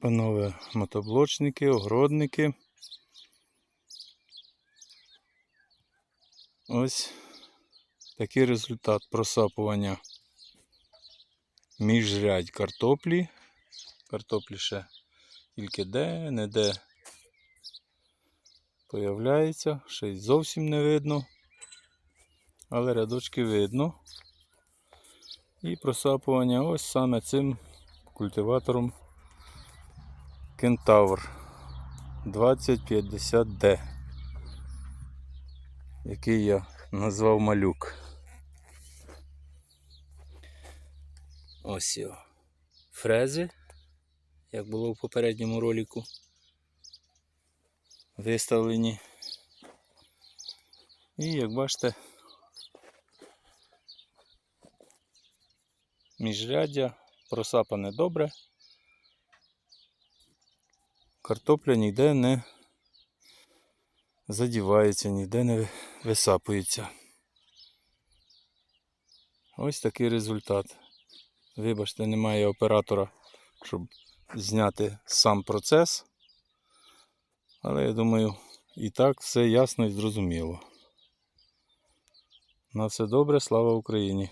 Панове мотоблочники, огородники. Ось такий результат просапування міжрядь картоплі. Картоплі ще тільки де, не де появляється, ще й зовсім не видно. Але рядочки видно. І просапування ось саме цим культиватором Кентавр 2050D, який я назвав малюк. Ось його. Фрези, як було в попередньому ролику. Виставлені. І як бачите, міжряддя просапане добре. Картопля ніде не задівається, ніде не висапується. Ось такий результат. Вибачте, немає оператора, щоб зняти сам процес. Але я думаю, і так все ясно і зрозуміло. На все добре, слава Україні!